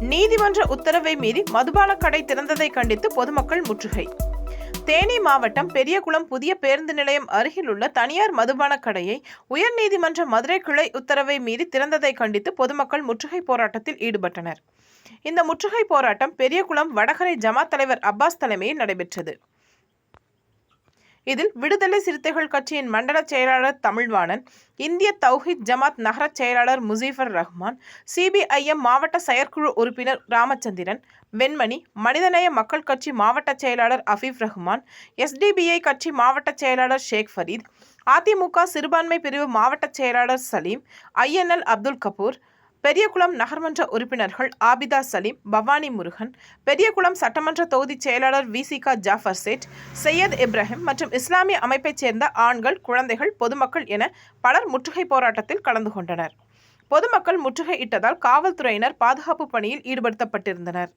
நீதிமன்ற உத்தரவை மீறி மதுபான கடை திறந்ததை கண்டித்து பொதுமக்கள் முற்றுகை. தேனி மாவட்டம் பெரியகுளம் புதிய பேருந்து நிலையம் அருகில் உள்ள தனியார் மதுபான கடையை உயர்நீதிமன்ற மதுரை கிளை உத்தரவை மீறி திறந்ததை கண்டித்து பொதுமக்கள் முற்றுகை போராட்டத்தில் ஈடுபட்டனர். இந்த முற்றுகை போராட்டம் பெரியகுளம் வடகரை ஜமாத் தலைவர் அப்பாஸ் தலைமையில் நடைபெற்றது. இதில் விடுதலை சிறுத்தைகள் கட்சியின் மண்டல செயலாளர் தமிழ்வாணன் இந்திய தௌஹித் ஜமாத் நகர செயலாளர் முசீஃபர் ரஹ்மான் சிபிஐஎம் மாவட்ட செயற்குழு உறுப்பினர் ராமச்சந்திரன் வெண்மணி மனிதநேய மக்கள் கட்சி மாவட்ட செயலாளர் அஃபீஃப் ரஹ்மான் எஸ்டிபிஐ கட்சி மாவட்ட செயலாளர் ஷேக் ஃபரீத் அதிமுக சிறுபான்மை பிரிவு மாவட்ட செயலாளர் சலீம் ஐஎன்எல் அப்துல் கபூர் பெரியகுளம் நகர்மன்ற உறுப்பினர்கள் ஆபிதா சலீம் பவானி முருகன் பெரியகுளம் சட்டமன்ற தொகுதி செயலாளர் விசிகா ஜாஃபர் சேட் சையத் இப்ராஹிம் மற்றும் இஸ்லாமிய அமைப்பைச் சேர்ந்த ஆண்கள் குழந்தைகள் பொதுமக்கள் என பலர் முற்றுகை போராட்டத்தில் கலந்து கொண்டனர். பொதுமக்கள் முற்றுகையிட்டதால் காவல்துறையினர் பாதுகாப்பு பணியில் ஈடுபடுத்தப்பட்டிருந்தனர்.